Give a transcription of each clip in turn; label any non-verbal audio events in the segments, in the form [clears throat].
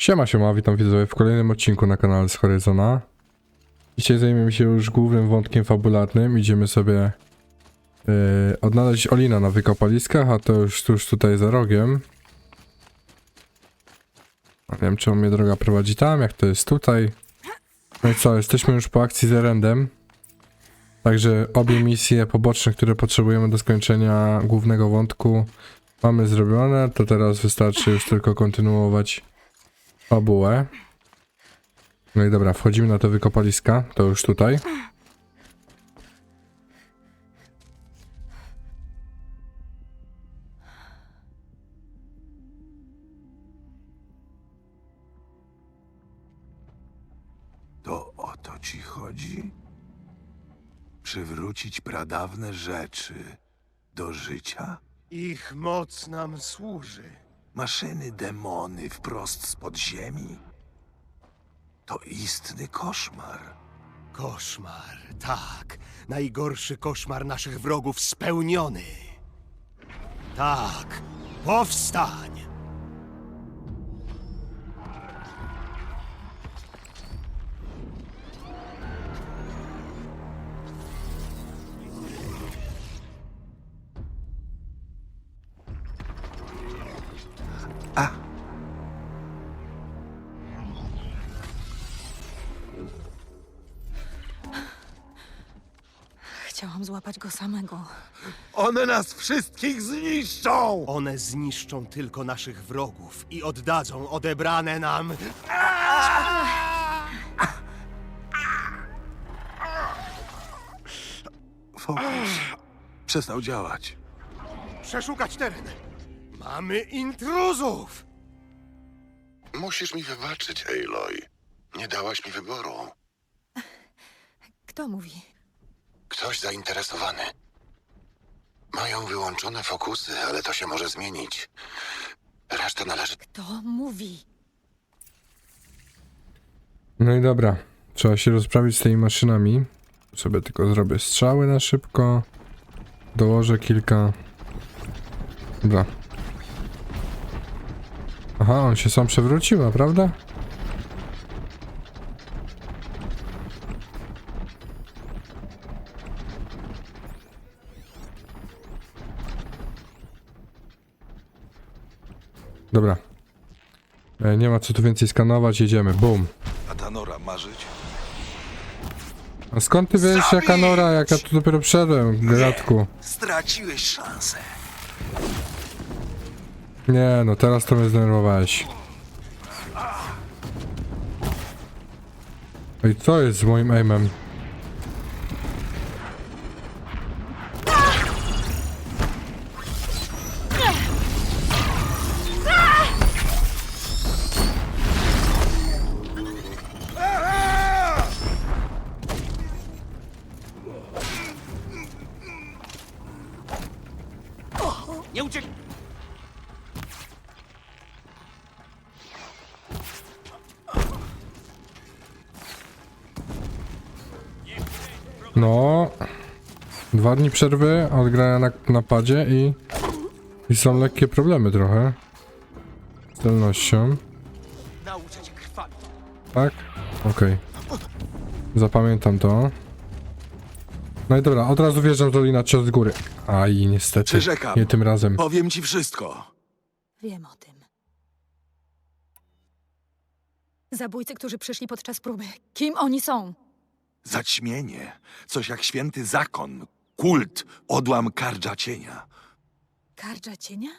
Siema, siema, witam widzowie w kolejnym odcinku na kanale z Horizona. Dzisiaj zajmiemy się już głównym wątkiem fabularnym. Idziemy sobie yy, odnaleźć Olina na wykopaliskach, a to już tuż tutaj za rogiem. Nie wiem, czy mnie droga prowadzi tam, jak to jest tutaj. No i co, jesteśmy już po akcji z Erendem. Także obie misje poboczne, które potrzebujemy do skończenia głównego wątku mamy zrobione, to teraz wystarczy już tylko kontynuować fabułę. No i dobra, wchodzimy na te wykopaliska, to już tutaj. To o to ci chodzi? Przywrócić pradawne rzeczy do życia? Ich moc nam służy. Maszyny demony wprost z podziemi? To istny koszmar. Koszmar, tak. Najgorszy koszmar naszych wrogów spełniony. Tak, powstań! Złapać go samego. One nas wszystkich zniszczą! One zniszczą tylko naszych wrogów i oddadzą odebrane nam. Fokus przestał działać. Przeszukać teren. Mamy intruzów! Musisz mi wybaczyć, Aloy. Nie dałaś mi wyboru. Kto mówi? Ktoś zainteresowany. Mają wyłączone fokusy, ale to się może zmienić. Reszta należy. Kto mówi? No i dobra, trzeba się rozprawić z tymi maszynami. Sobie tylko zrobię strzały na szybko. Dołożę kilka. Dobra. Aha, on się sam przewrócił, naprawdę? Dobra. E, Nie ma co tu więcej skanować, jedziemy. Boom. A ta Nora marzyć? A skąd ty wiesz jaka nora, jak ja tu dopiero wszedłem, gratku? Straciłeś szansę. Nie, no teraz to mnie zdenerwowałeś. Ej, co jest z moim aimem? No. Dwa dni przerwy od grania na napadzie i... I są lekkie problemy trochę. Z celnością. Nauczę cię krwawić. Tak? Okej. Zapamiętam to. No i dobra, od razu wjeżdżam do lina cios z góry. Aj, niestety. Przyrzekam. Nie tym razem. Powiem ci wszystko. Wiem o tym. Zabójcy, którzy przyszli podczas próby. Kim oni są? Zaćmienie. Coś jak święty zakon. Kult. Odłam kardża cienia. Kardża cienia?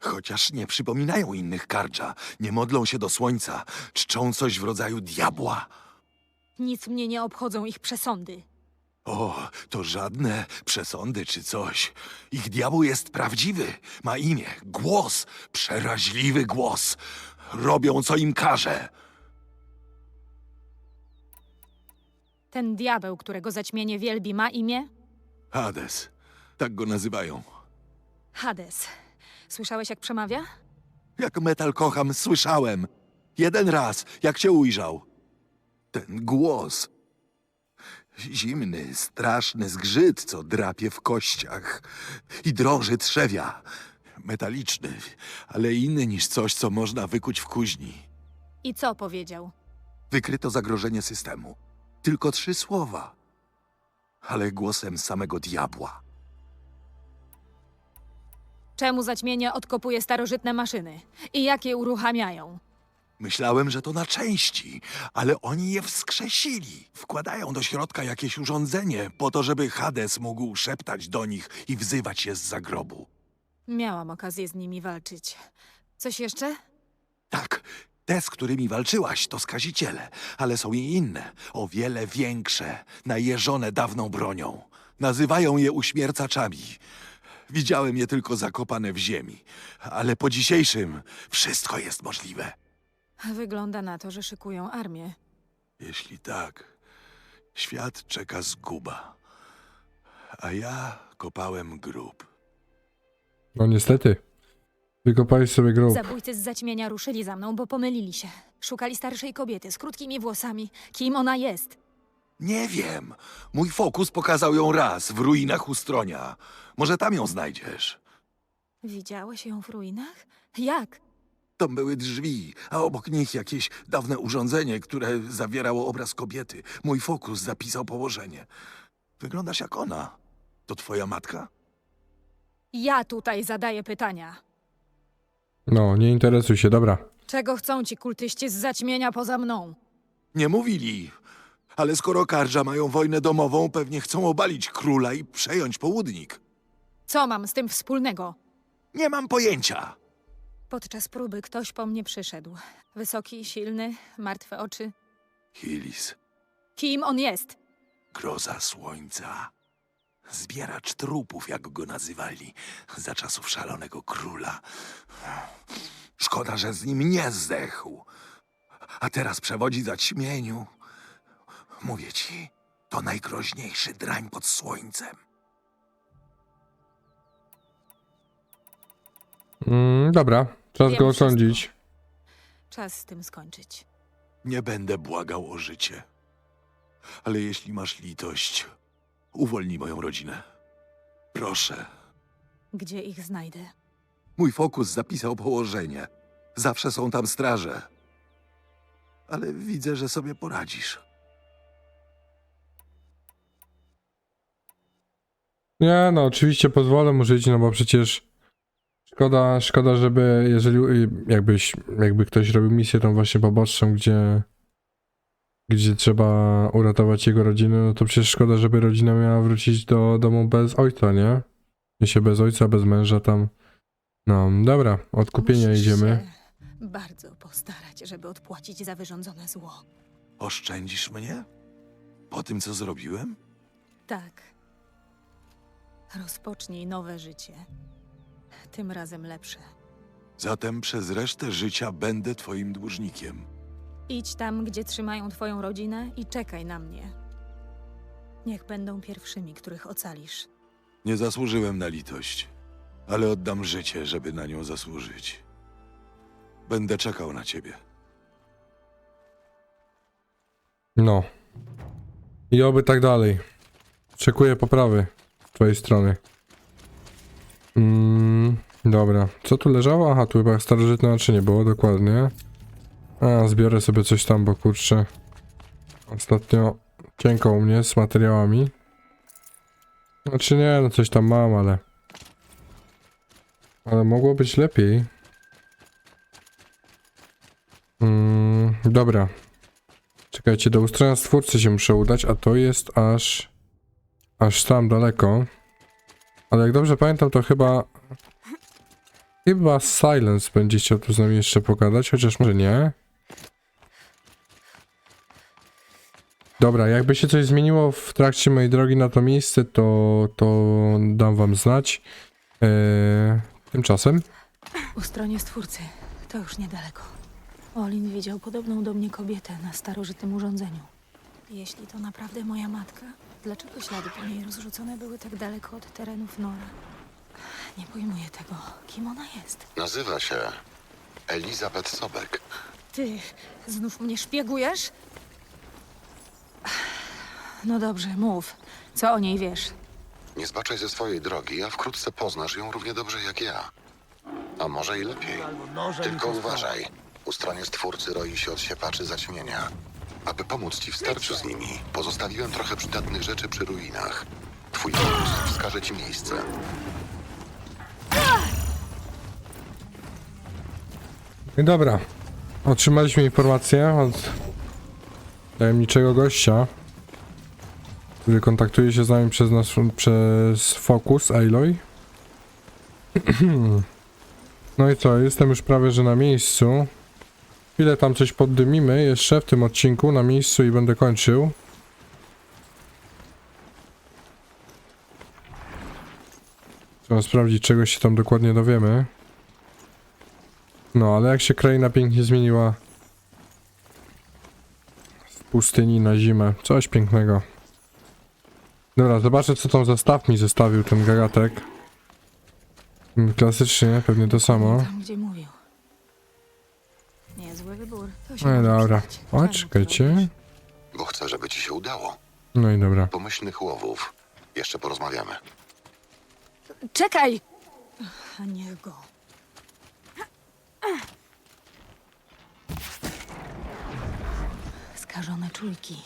Chociaż nie przypominają innych kardża. Nie modlą się do słońca. Czczą coś w rodzaju diabła. Nic mnie nie obchodzą ich przesądy. O, to żadne przesądy czy coś. Ich diabeł jest prawdziwy. Ma imię, głos, przeraźliwy głos. Robią, co im każe. Ten diabeł, którego zaćmienie wielbi, ma imię? Hades. Tak go nazywają. Hades. Słyszałeś, jak przemawia? Jak metal kocham, słyszałem. Jeden raz, jak cię ujrzał. Ten głos. Zimny, straszny zgrzyt, co drapie w kościach. I drąży trzewia. Metaliczny, ale inny niż coś, co można wykuć w kuźni. I co powiedział? Wykryto zagrożenie systemu. Tylko trzy słowa. Ale głosem samego diabła. Czemu zaćmienie odkopuje starożytne maszyny? I jak je uruchamiają? Myślałem, że to na części, ale oni je wskrzesili. Wkładają do środka jakieś urządzenie, po to, żeby Hades mógł szeptać do nich i wzywać je z zagrobu. Miałam okazję z nimi walczyć. Coś jeszcze? Tak, te, z którymi walczyłaś, to skaziciele, ale są i inne, o wiele większe, najeżone dawną bronią. Nazywają je uśmiercaczami. Widziałem je tylko zakopane w ziemi, ale po dzisiejszym wszystko jest możliwe. Wygląda na to, że szykują armię. Jeśli tak, świat czeka zguba. A ja kopałem grób. No niestety. Wykopałeś sobie grób. Zabójcy z zaćmienia ruszyli za mną, bo pomylili się. Szukali starszej kobiety z krótkimi włosami. Kim ona jest? Nie wiem. Mój fokus pokazał ją raz w ruinach Ustronia. Może tam ją znajdziesz. Widziałeś ją w ruinach? Jak? Tam były drzwi, a obok nich jakieś dawne urządzenie, które zawierało obraz kobiety. Mój fokus zapisał położenie. Wyglądasz jak ona. To twoja matka? Ja tutaj zadaję pytania. No, nie interesuj się, dobra. Czego chcą ci kultyści z zaćmienia poza mną? Nie mówili. Ale skoro Kardża mają wojnę domową, pewnie chcą obalić króla i przejąć południk. Co mam z tym wspólnego? Nie mam pojęcia. Podczas próby ktoś po mnie przyszedł. Wysoki, silny, martwe oczy. Hilis, Kim on jest? groza słońca. Zbieracz trupów, jak go nazywali, za czasów szalonego króla. Szkoda, że z nim nie zdechł. A teraz przewodzi zaćmieniu. Mówię ci, to najgroźniejszy drań pod słońcem. Mm, dobra, czas Wiem go wszystko. osądzić. Czas z tym skończyć. Nie będę błagał o życie. Ale jeśli masz litość, uwolnij moją rodzinę. Proszę. Gdzie ich znajdę? Mój fokus zapisał położenie. Zawsze są tam straże. Ale widzę, że sobie poradzisz. Nie, no oczywiście pozwolę mu żyć, no bo przecież szkoda, szkoda, żeby jeżeli jakbyś, jakby ktoś robił misję tą właśnie poboczną, gdzie gdzie trzeba uratować jego rodzinę, no to przecież szkoda, żeby rodzina miała wrócić do domu bez ojca, nie? się bez ojca, bez męża tam. No, dobra, odkupienia Musisz idziemy. Się bardzo postarać, żeby odpłacić za wyrządzone zło. Oszczędzisz mnie? Po tym, co zrobiłem? Tak. Rozpocznij nowe życie. Tym razem lepsze. Zatem przez resztę życia będę twoim dłużnikiem. Idź tam, gdzie trzymają twoją rodzinę i czekaj na mnie. Niech będą pierwszymi, których ocalisz. Nie zasłużyłem na litość, ale oddam życie, żeby na nią zasłużyć. Będę czekał na ciebie. No. I oby tak dalej. Czekuję poprawy z twojej strony. Mm, dobra. Co tu leżało? Aha, tu chyba starożytne naczynie było, dokładnie. A, zbiorę sobie coś tam, bo kurczę. Ostatnio cienko u mnie z materiałami. Znaczy nie, no coś tam mam, ale... Ale mogło być lepiej. Mm, dobra. Czekajcie, do ustrojenia stwórcy się muszę udać, a to jest aż... Aż tam daleko. Ale jak dobrze pamiętam, to chyba... Chyba Silence będzie chciał tu z nami jeszcze pogadać, chociaż może nie. Dobra, jakby się coś zmieniło w trakcie mojej drogi na to miejsce, to, to dam wam znać. Eee, tymczasem... Ustronie stwórcy. To już niedaleko. Olin widział podobną do mnie kobietę na starożytnym urządzeniu. Jeśli to naprawdę moja matka, dlaczego ślady po niej rozrzucone były tak daleko od terenów Nora? Nie pojmuję tego. Kim ona jest? Nazywa się Elizabeth Sobek. Ty znów mnie szpiegujesz? No dobrze, mów. Co o niej wiesz? Nie zbaczaj ze swojej drogi, a wkrótce poznasz ją równie dobrze jak ja. A może i lepiej. Tylko uważaj. U stronie stwórcy roi się od siepaczy zaćmienia. Aby pomóc ci w starciu z nimi, pozostawiłem trochę przydatnych rzeczy przy ruinach. Twój fokus wskaże ci miejsce. I dobra. Otrzymaliśmy informację od tajemniczego gościa, który kontaktuje się z nami przez nasz, przez Focus Aloy. [clears throat] No i co, jestem już prawie że na miejscu. Chwilę tam coś poddymimy jeszcze w tym odcinku na miejscu i będę kończył. Trzeba sprawdzić czego się tam dokładnie dowiemy. No, ale jak się kraina pięknie zmieniła z pustyni na zimę. Coś pięknego. Dobra, zobaczę co tam za staw mi zostawił ten gagatek. Mm, Klasycznie, pewnie to samo. Tam, gdzie mówił. Niezły wybór. To się No i może dobra. przydać. O, czekajcie. Bo chcę, żeby ci się udało. No i dobra. Pomyślnych łowów. Jeszcze porozmawiamy. Czekaj! A niech go. Skażone czujki,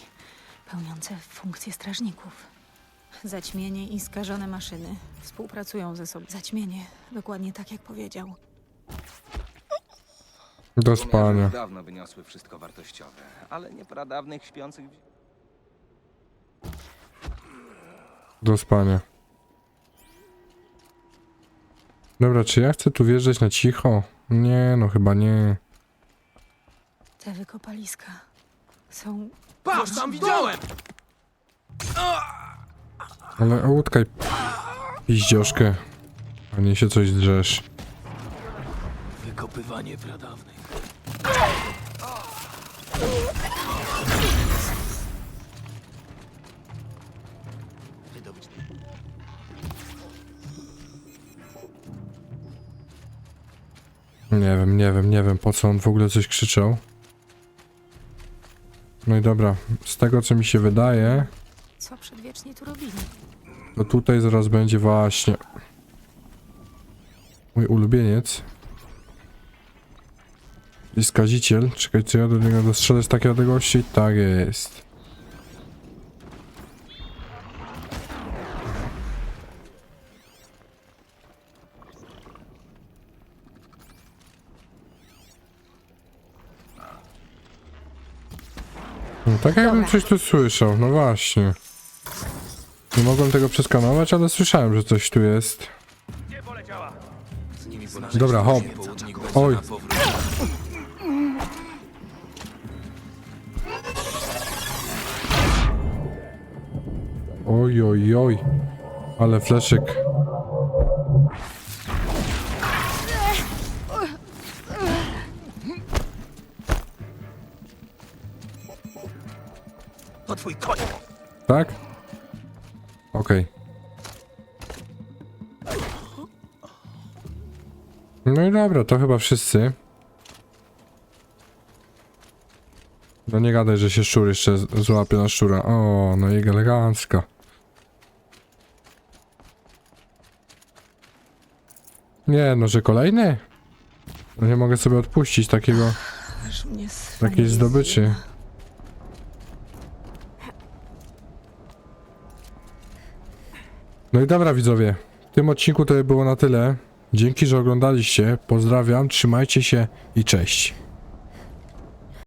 pełniące funkcje strażników. Zaćmienie i skażone maszyny współpracują ze sobą. Zaćmienie, dokładnie tak jak powiedział. Do Pomiary spania. już dawno wyniosły wszystko wartościowe, ale nie pradawnych śpiących... Do spania. Dobra, czy ja chcę tu wjeżdżać na cicho? Nie, no chyba nie. Te wykopaliska są. Patrz, tam widziałem! Ale utkaj piździoszkę. A nie się coś drzesz. Wykopywanie pradawnych. Wydobyć Nie wiem, nie wiem, nie wiem po co on w ogóle coś krzyczał. No i dobra, z tego co mi się wydaje, Co tu robili? to tutaj zaraz będzie właśnie mój ulubieniec. I skaziciel. Czekaj, czy ja do niego dostrzelę z takiej odległości? Tak jest. No tak jakbym Dobra. coś tu słyszał, no właśnie. Nie mogłem tego przeskanować, ale słyszałem, że coś tu jest. Dobra, hop. Oj. Oj, oj, oj. Ale fleszyk. To twój koń! Tak? No i dobra, to chyba wszyscy. No nie gadaj, że się szczur jeszcze złapie na szczura. O, no i elegancko. Nie, no że kolejny? No nie mogę sobie odpuścić takiego, takiej zdobyczy. No i dobra widzowie, w tym odcinku to było na tyle. Dzięki, że oglądaliście. Pozdrawiam, trzymajcie się i cześć.